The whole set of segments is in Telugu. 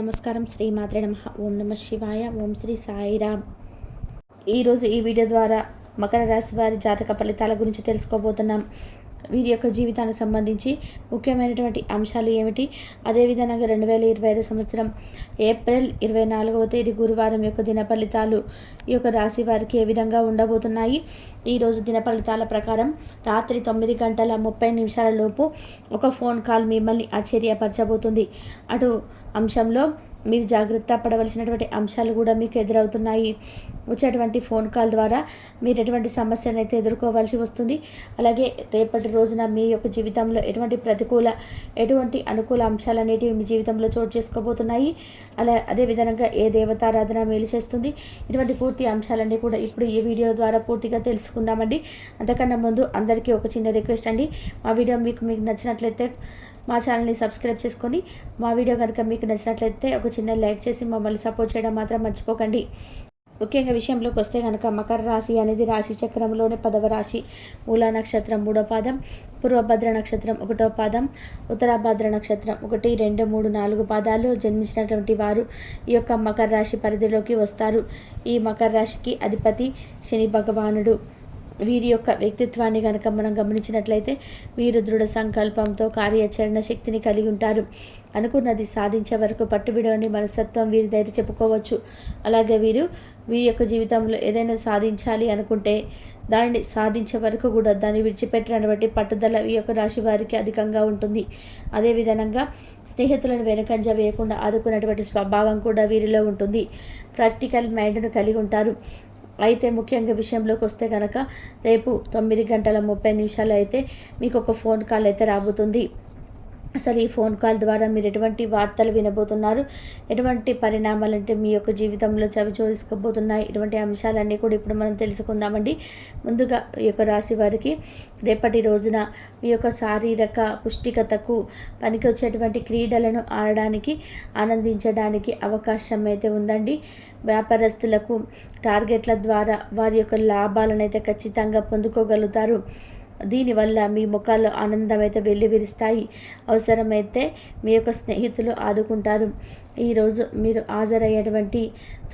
నమస్కారం. శ్రీ మాత్రే నమ. ఓం నమ శివాయ. ఓం శ్రీ సాయిరామ్ ఈరోజు ఈ వీడియో ద్వారా మకర రాశి వారి జాతక ఫలితాల గురించి తెలుసుకోబోతున్నాం. వీరి యొక్క జీవితానికి సంబంధించి ముఖ్యమైనటువంటి అంశాలు ఏమిటి? అదేవిధంగా రెండు వేల ఇరవై ఐదు సంవత్సరం ఏప్రిల్ ఇరవై నాలుగవ తేదీ గురువారం యొక్క దిన ఫలితాలు ఈ యొక్క రాశి వారికి ఏ విధంగా ఉండబోతున్నాయి? ఈరోజు దిన ఫలితాల ప్రకారం రాత్రి తొమ్మిది గంటల ముప్పై నిమిషాల లోపు ఒక ఫోన్ కాల్ మిమ్మల్ని ఆశ్చర్యపరచబోతుంది. అటు అంశంలో మీరు జాగ్రత్త పడవలసినటువంటి అంశాలు కూడా మీకు ఎదురవుతున్నాయి. వచ్చేటువంటి ఫోన్ కాల్ ద్వారా మీరు ఎటువంటి సమస్యను అయితే ఎదుర్కోవాల్సి వస్తుంది. అలాగే రేపటి రోజున మీ యొక్క జీవితంలో ఎటువంటి ప్రతికూల ఎటువంటి అనుకూల అంశాలు అనేటివి మీ జీవితంలో చోటు చేసుకోబోతున్నాయి. అలా అదేవిధంగా ఏ దేవతారాధన మేలు చేస్తుంది. ఇటువంటి పూర్తి అంశాలన్నీ కూడా ఇప్పుడు ఈ వీడియో ద్వారా పూర్తిగా తెలుసుకుందామండి. అంతకన్నా ముందు అందరికీ ఒక చిన్న రిక్వెస్ట్ అండి. మా వీడియో మీకు మీకు నచ్చినట్లయితే మా ఛానల్ని సబ్స్క్రైబ్ చేసుకొని మా వీడియో కనుక మీకు నచ్చినట్లయితే ఒక చిన్న లైక్ చేసి మమ్మల్ని సపోర్ట్ చేయడం మాత్రం మర్చిపోకండి. ముఖ్యంగా విషయంలోకి వస్తే కనుక మకర రాశి అనేది రాశి చక్రంలోనే పదవ రాశి. మూలా నక్షత్రం మూడో పాదం పూర్వభద్ర నక్షత్రం ఒకటో పాదం ఉత్తరాభద్ర నక్షత్రం ఒకటి రెండు మూడు నాలుగు పాదాలు జన్మించినటువంటి వారు ఈ యొక్క మకర రాశి పరిధిలోకి వస్తారు. ఈ మకర రాశికి అధిపతి శని భగవానుడు. వీరి యొక్క వ్యక్తిత్వాన్ని కనుక మనం గమనించినట్లయితే వీరు దృఢ సంకల్పంతో కార్యాచరణ శక్తిని కలిగి ఉంటారు. అనుకున్నది సాధించే వరకు పట్టుబిడవని మనస్తత్వం ధైర్య చెప్పుకోవచ్చు. అలాగే వీరు వీరి యొక్క జీవితంలో ఏదైనా సాధించాలి అనుకుంటే దానిని సాధించే వరకు కూడా దాన్ని విడిచిపెట్టినటువంటి పట్టుదల ఈ యొక్క రాశి వారికి అధికంగా ఉంటుంది. అదేవిధంగా స్నేహితులను వెనకంజ వేయకుండా ఆదుకున్నటువంటి స్వభావం కూడా వీరిలో ఉంటుంది. ప్రాక్టికల్ మైండ్ను కలిగి ఉంటారు. అయితే ముఖ్యంగా విషయంలోకి వస్తే కనుక రేపు తొమ్మిది గంటల ముప్పై నిమిషాలు అయితే మీకు ఒక ఫోన్ కాల్ అయితే రాబోతుంది. అసలు ఈ ఫోన్ కాల్ ద్వారా మీరు ఎటువంటి వార్తలు వినబోతున్నారు? ఎటువంటి పరిణామాలు అంటే మీ యొక్క జీవితంలో చవి చూసుకోబోతున్నాయి? ఇటువంటి అంశాలన్నీ కూడా ఇప్పుడు మనం తెలుసుకుందామండి. ముందుగా ఈ యొక్క రాశి వారికి రేపటి రోజున మీ యొక్క శారీరక పుష్టికతకు పనికి వచ్చేటువంటి క్రీడలను ఆడడానికి ఆనందించడానికి అవకాశం అయితే ఉందండి. వ్యాపారస్తులకు టార్గెట్ల ద్వారా వారి యొక్క లాభాలను అయితే ఖచ్చితంగా పొందుకోగలుగుతారు. దీనివల్ల మీ ముఖాల్లో ఆనందం అయితే వెల్లివిరుస్తాయి. అవసరమైతే మీ యొక్క స్నేహితులు ఆదుకుంటారు. ఈరోజు మీరు హాజరయ్యేటువంటి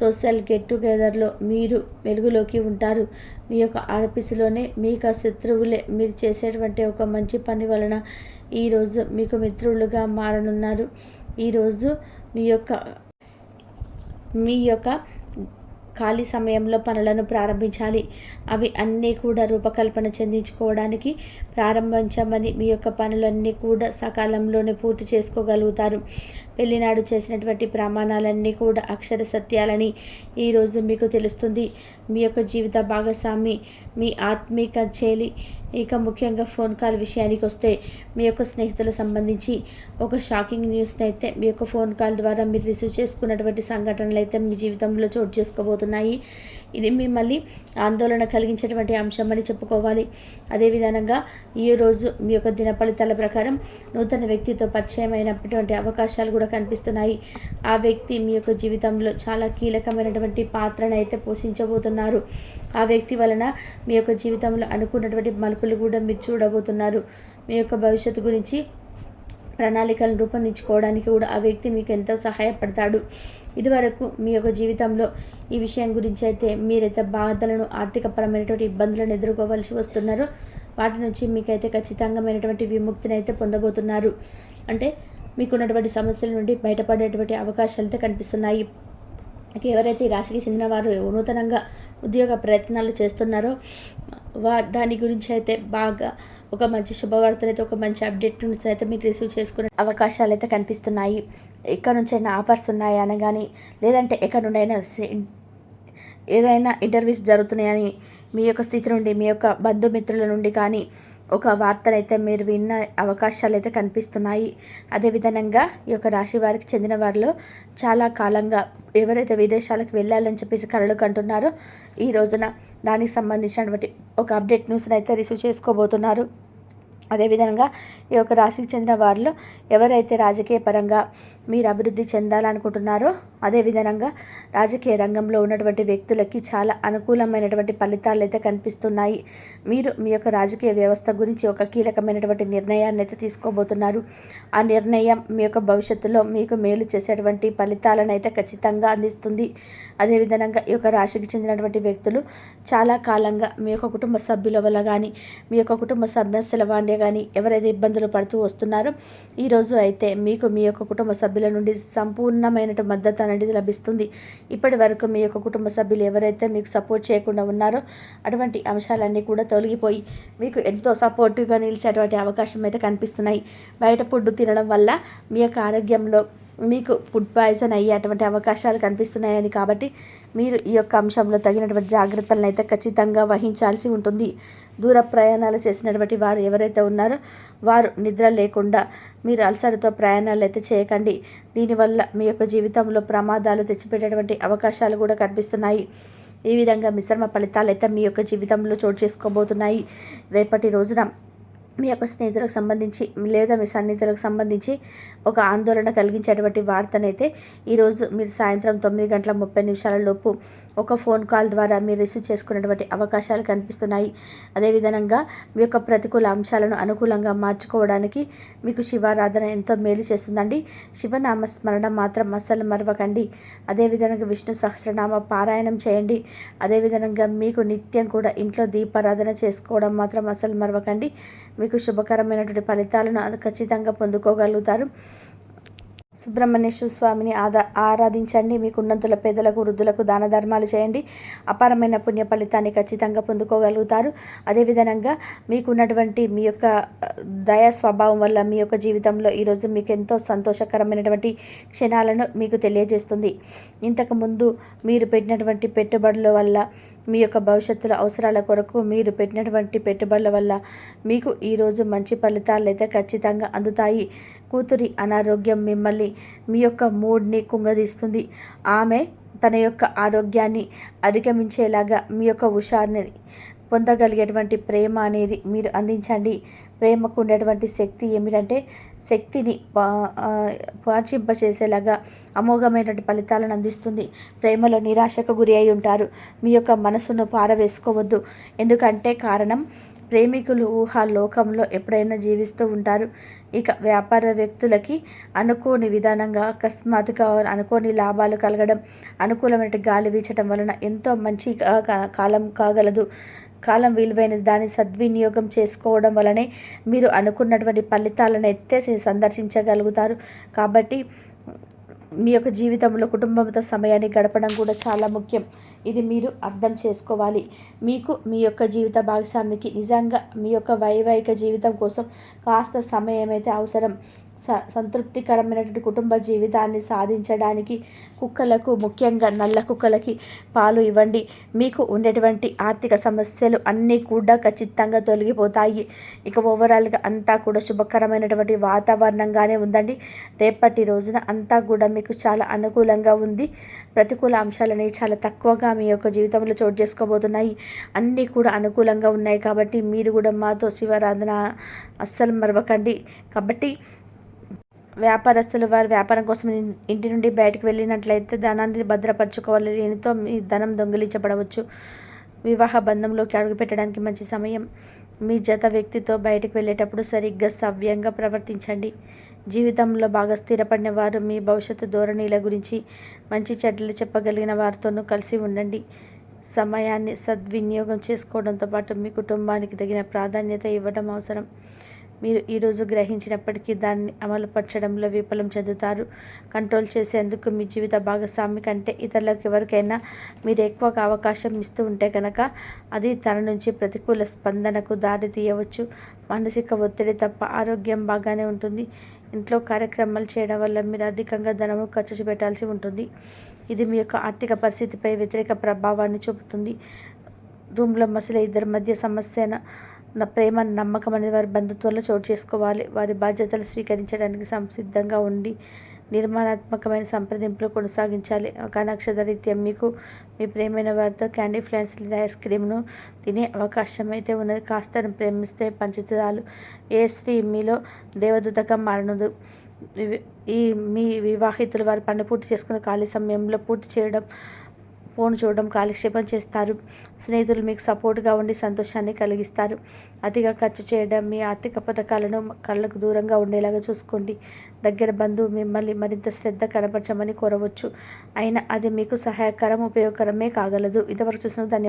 సోషల్ గెట్ టుగెదర్లో మీరు వెలుగులోకి ఉంటారు. మీ యొక్క ఆఫీసులోనే మీకు శత్రువులే మీరు చేసేటువంటి ఒక మంచి పని వలన ఈరోజు మీకు మిత్రులుగా మారనున్నారు. ఈరోజు మీ యొక్క మీ యొక్క ఖాళీ సమయంలో పనులను ప్రారంభించాలి. అవి అన్నీ కూడా రూపకల్పన చెందించుకోవడానికి ప్రారంభించమని మీ యొక్క పనులన్నీ కూడా సకాలంలోనే పూర్తి చేసుకోగలుగుతారు. పెళ్ళినాడు చేసినటువంటి ప్రమాణాలన్నీ కూడా అక్షర సత్యాలని ఈరోజు మీకు తెలుస్తుంది. మీ యొక్క జీవిత భాగస్వామి మీ ఆత్మీక చేలి ఇక ముఖ్యంగా ఫోన్ కాల్ విషయానికి వస్తే మీ యొక్క స్నేహితులకు సంబంధించి ఒక షాకింగ్ న్యూస్ని అయితే మీ యొక్క ఫోన్ కాల్ ద్వారా మీరు రిసీవ్ చేసుకున్నటువంటి సంఘటనలు అయితే మీ జీవితంలో చోటు చేసుకోబోతున్నాయి. ఇది మిమ్మల్ని ఆందోళన కలిగించేటువంటి అంశం అని చెప్పుకోవాలి అదేవిధంగా ఈరోజు మీ యొక్క దిన ఫలితాల ప్రకారం నూతన వ్యక్తితో పరిచయం అయినటువంటి అవకాశాలు కూడా కనిపిస్తున్నాయి. ఆ వ్యక్తి మీ యొక్క జీవితంలో చాలా కీలకమైనటువంటి పాత్రను అయితే పోషించబోతున్నారు. ఆ వ్యక్తి వలన మీ యొక్క జీవితంలో అనుకున్నటువంటి మలుపులు కూడా మీరు చూడబోతున్నారు. మీ యొక్క భవిష్యత్తు గురించి ప్రణాళికలను రూపొందించుకోవడానికి కూడా ఆ వ్యక్తి మీకు ఎంతో సహాయపడతాడు. ఇదివరకు మీ యొక్క జీవితంలో ఈ విషయం గురించి అయితే మీరైతే బాధలను ఆర్థికపరమైనటువంటి ఇబ్బందులను ఎదుర్కోవాల్సి వస్తున్నారో. వాటి నుంచి మీకైతే ఖచ్చితంగామైనటువంటి విముక్తిని అయితే పొందబోతున్నారు. అంటే మీకున్నటువంటి సమస్యల నుండి బయటపడేటువంటి అవకాశాలు అయితే కనిపిస్తున్నాయి. ఎవరైతే ఈ రాశికి చెందిన వారు నూతనంగా ఉద్యోగ ప్రయత్నాలు చేస్తున్నారో వా దాని గురించి అయితే బాగా ఒక మంచి శుభవార్తలు అయితే ఒక మంచి అప్డేట్ నుంచి అయితే మీరు రిసీవ్ చేసుకునే అవకాశాలు అయితే కనిపిస్తున్నాయి. ఎక్కడ నుంచైనా ఆఫర్స్ ఉన్నాయా అనగాని లేదంటే ఎక్కడ నుండైనా ఏదైనా ఇంటర్వ్యూస్ జరుగుతున్నాయని మీ యొక్క స్థితి నుండి మీ యొక్క బంధుమిత్రుల నుండి కానీ ఒక వార్తలైతే మీరు విన్న అవకాశాలు అయితే కనిపిస్తున్నాయి అదేవిధంగా ఈ యొక్క రాశి వారికి చెందిన వారిలో చాలా కాలంగా ఎవరైతే విదేశాలకు వెళ్ళాలని చెప్పేసి కలలు కంటున్నారో ఈ రోజున దానికి సంబంధించినటువంటి ఒక అప్డేట్ న్యూస్ని అయితే రిసీవ్ చేసుకోబోతున్నారు. అదేవిధంగా ఈ యొక్క రాశికి చెందిన వారిలో ఎవరైతే రాజకీయ పరంగా మీరు అభివృద్ధి చెందాలనుకుంటున్నారో అదేవిధంగా రాజకీయ రంగంలో ఉన్నటువంటి వ్యక్తులకి చాలా అనుకూలమైనటువంటి ఫలితాలు అయితే కనిపిస్తున్నాయి. మీరు మీ యొక్క రాజకీయ వ్యవస్థ గురించి ఒక కీలకమైనటువంటి నిర్ణయాన్ని అయితే తీసుకోబోతున్నారు. ఆ నిర్ణయం మీ యొక్క భవిష్యత్తులో మీకు మేలు చేసేటువంటి ఫలితాలను అయితే ఖచ్చితంగా అందిస్తుంది. అదేవిధంగా ఈ యొక్క రాశికి చెందినటువంటి వ్యక్తులు చాలా కాలంగా మీ యొక్క కుటుంబ సభ్యుల వల్ల కానీ మీ యొక్క కుటుంబ సమస్యల వల్ల కానీ ఎవరైతే ఇబ్బందులు పడుతూ వస్తున్నారో ఈరోజు అయితే మీకు మీ యొక్క కుటుంబ సభ్యుల నుండి సంపూర్ణమైన మద్దతు అనేది లభిస్తుంది. ఇప్పటి వరకు మీ యొక్క కుటుంబ సభ్యులు ఎవరైతే మీకు సపోర్ట్ చేయకుండా ఉన్నారో అటువంటి అంశాలన్నీ కూడా తొలగిపోయి మీకు ఎంతో సపోర్టివ్గా నిలిచేటువంటి అవకాశం అయితే కనిపిస్తున్నాయి. బయట ఫుడ్ తినడం వల్ల మీ యొక్క ఆరోగ్యంలో మీకు ఫుడ్ పాయిజన్ అయ్యే అటువంటి అవకాశాలు కనిపిస్తున్నాయని కాబట్టి మీరు ఈ యొక్క అంశంలో తగినటువంటి జాగ్రత్తలను అయితే ఖచ్చితంగా వహించాల్సి ఉంటుంది. దూర ప్రయాణాలు చేసినటువంటి వారు ఎవరైతే ఉన్నారో వారు నిద్ర లేకుండా మీరు అలసటతో ప్రయాణాలు అయితే చేయకండి. దీనివల్ల మీ యొక్క జీవితంలో ప్రమాదాలు తెచ్చిపెట్టేటువంటి అవకాశాలు కూడా కనిపిస్తున్నాయి. ఈ విధంగా మిశ్రమ ఫలితాలు అయితే మీ యొక్క జీవితంలో చోటు చేసుకోబోతున్నాయి. రేపటి రోజున మీ యొక్క స్నేహితులకు సంబంధించి లేదా మీ సన్నిహితులకు సంబంధించి ఒక ఆందోళన కలిగించేటువంటి వార్తనైతే ఈరోజు మీరు సాయంత్రం తొమ్మిది గంటల ముప్పై నిమిషాల లోపు ఒక ఫోన్ కాల్ ద్వారా మీరు రిసీవ్ చేసుకునేటువంటి అవకాశాలు కనిపిస్తున్నాయి. అదేవిధంగా మీ యొక్క ప్రతికూల అంశాలను అనుకూలంగా మార్చుకోవడానికి మీకు శివారాధన ఎంతో మేలు చేస్తుందండి. శివనామ స్మరణ మాత్రం అస్సలు మరవకండి. అదేవిధంగా విష్ణు సహస్రనామ పారాయణం చేయండి. అదేవిధంగా మీకు నిత్యం కూడా ఇంట్లో దీపారాధన చేసుకోవడం మాత్రం అస్సలు మరవకండి. మీకు మీకు శుభకరమైనటువంటి ఫలితాలను ఖచ్చితంగా పొందుకోగలుగుతారు. సుబ్రహ్మణ్యేశ్వర స్వామిని ఆదా ఆరాధించండి. మీకున్నంతుల పేదలకు వృద్ధులకు దాన ధర్మాలు చేయండి. అపారమైన పుణ్య ఫలితాన్ని ఖచ్చితంగా పొందుకోగలుగుతారు. అదేవిధంగా మీకున్నటువంటి మీ యొక్క దయా స్వభావం వల్ల మీ యొక్క జీవితంలో ఈరోజు మీకు ఎంతో సంతోషకరమైనటువంటి క్షణాలను మీకు తెలియజేస్తుంది. ఇంతకుముందు మీరు పెట్టినటువంటి పెట్టుబడుల వల్ల మీ యొక్క భవిష్యత్తులో అవసరాల కొరకు మీరు పెట్టినటువంటి పెట్టుబడుల వల్ల మీకు ఈరోజు మంచి ఫలితాలు అయితే ఖచ్చితంగా అందుతాయి. కూతురి అనారోగ్యం మిమ్మల్ని మీ యొక్క మూడ్ని కుంగదీస్తుంది. ఆమె తన యొక్క ఆరోగ్యాన్ని అధిగమించేలాగా మీ యొక్క హుషారుని పొందగలిగేటువంటి ప్రేమ అనేది మీరు అందించండి. ప్రేమకు ఉండేటువంటి శక్తి ఏమిటంటే శక్తిని చేసేలాగా అమోఘమైనటువంటి ఫలితాలను అందిస్తుంది. ప్రేమలో నిరాశకు గురి అయి ఉంటారు. మీ యొక్క మనసును పారవేసుకోవద్దు. ఎందుకంటే కారణం ప్రేమికులు ఊహా లోకంలో ఎప్పుడైనా జీవిస్తూ ఉంటారు. ఇక వ్యాపార వ్యక్తులకి అనుకోని విధానంగా అకస్మాత్తుగా అనుకోని లాభాలు కలగడం అనుకూలమైన గాలి వీచడం వలన ఎంతో మంచి కాలం కాగలదు. కాలం విలువైన దాన్ని సద్వినియోగం చేసుకోవడం వలనే మీరు అనుకున్నటువంటి ఫలితాలను ఎత్తే సందర్శించగలుగుతారు. కాబట్టి మీ యొక్క జీవితంలో కుటుంబంతో సమయాన్ని గడపడం కూడా చాలా ముఖ్యం. ఇది మీరు అర్థం చేసుకోవాలి. మీకు మీ యొక్క జీవిత భాగస్వామికి నిజంగా మీ యొక్క వైవాహిక జీవితం కోసం కాస్త సమయం అయితే అవసరం. స సంతృప్తికరమైనటువంటి కుటుంబ జీవితాన్ని సాధించడానికి కుక్కలకు ముఖ్యంగా నల్ల కుక్కలకి పాలు ఇవ్వండి. మీకు ఉండేటువంటి ఆర్థిక సమస్యలు అన్నీ కూడా ఖచ్చితంగా తొలగిపోతాయి. ఇక ఓవరాల్గా అంతా కూడా శుభకరమైనటువంటి వాతావరణంగానే ఉందండి. రేపటి రోజున అంతా కూడా మీకు చాలా అనుకూలంగా ఉంది. ప్రతికూల అంశాలని చాలా తక్కువగా మీ యొక్క జీవితంలో చోటు చేసుకోబోతున్నాయి. అన్నీ కూడా అనుకూలంగా ఉన్నాయి కాబట్టి మీరు కూడా మాతో శివారాధన అస్సలు మరవకండి. కాబట్టి వ్యాపారస్తులు వారి వ్యాపారం కోసం ఇంటి నుండి బయటకు వెళ్ళినట్లయితే ధనాన్ని భద్రపరచుకోవాలి. దీనితో మీ ధనం దొంగిలించబడవచ్చు. వివాహ బంధంలోకి అడుగుపెట్టడానికి మంచి సమయం. మీ జత వ్యక్తితో బయటకు వెళ్ళేటప్పుడు సరిగ్గా సవ్యంగా ప్రవర్తించండి. జీవితంలో బాగా స్థిరపడిన వారు మీ భవిష్యత్తు ధోరణిల గురించి మంచి చెడ్డలు చెప్పగలిగిన వారితోనూ కలిసి ఉండండి. సమయాన్ని సద్వినియోగం చేసుకోవడంతో పాటు మీ కుటుంబానికి తగిన ప్రాధాన్యత ఇవ్వడం అవసరం. మీరు ఈరోజు గ్రహించినప్పటికీ దాన్ని అమలుపరచడంలో విఫలం చెందుతారు. కంట్రోల్ చేసేందుకు మీ జీవిత భాగస్వామి కంటే ఇతరులకు ఎవరికైనా మీరు ఎక్కువగా అవకాశం ఇస్తూ ఉంటే కనుక అది తన నుంచి ప్రతికూల స్పందనకు దారి తీయవచ్చు. మానసిక ఒత్తిడి తప్ప ఆరోగ్యం బాగానే ఉంటుంది. ఇంట్లో కార్యక్రమాలు చేయడం వల్ల మీరు అధికంగా ధనము ఖర్చు పెట్టాల్సి ఉంటుంది. ఇది మీ యొక్క ఆర్థిక పరిస్థితిపై వ్యతిరేక ప్రభావాన్ని చూపుతుంది. రూమ్లో మసలే ఇద్దరి మధ్య సమస్యన నా ప్రేమ నమ్మకం అనేది వారి బంధుత్వంలో చోటు చేసుకోవాలి. వారి బాధ్యతలు స్వీకరించడానికి సంసిద్ధంగా ఉండి నిర్మాణాత్మకమైన సంప్రదింపులు కొనసాగించాలి. ఒక నక్షత్రరీత్యం మీకు మీ ప్రేమైన వారితో క్యాండీ ఫ్లాన్స్ లేదా ఐస్ క్రీమ్ను తినే అవకాశం అయితే ఉన్నది. కాస్త ప్రేమిస్తే పంచతురాలు. ఏ స్త్రీ మీలో దేవదూతగా మారనదు? ఈ మీ వివాహితులు వారి పని పూర్తి చేసుకున్న ఖాళీ సమయంలో పూర్తి చేయడం ఫోన్ చూడడం కాలక్షేపం చేస్తారు. స్నేహితులు మీకు సపోర్ట్గా ఉండి సంతోషాన్ని కలిగిస్తారు. అతిగా ఖర్చు చేయడం మీ ఆర్థిక పథకాలను కళ్ళకు దూరంగా ఉండేలాగా చూసుకోండి. దగ్గర బంధువు మిమ్మల్ని మరింత శ్రద్ధ కనపరచమని కోరవచ్చు. అయినా అది మీకు సహాయకరం ఉపయోగకరమే కాగలదు. ఇంతవరకు చూసిన ధన్యవాదాలు.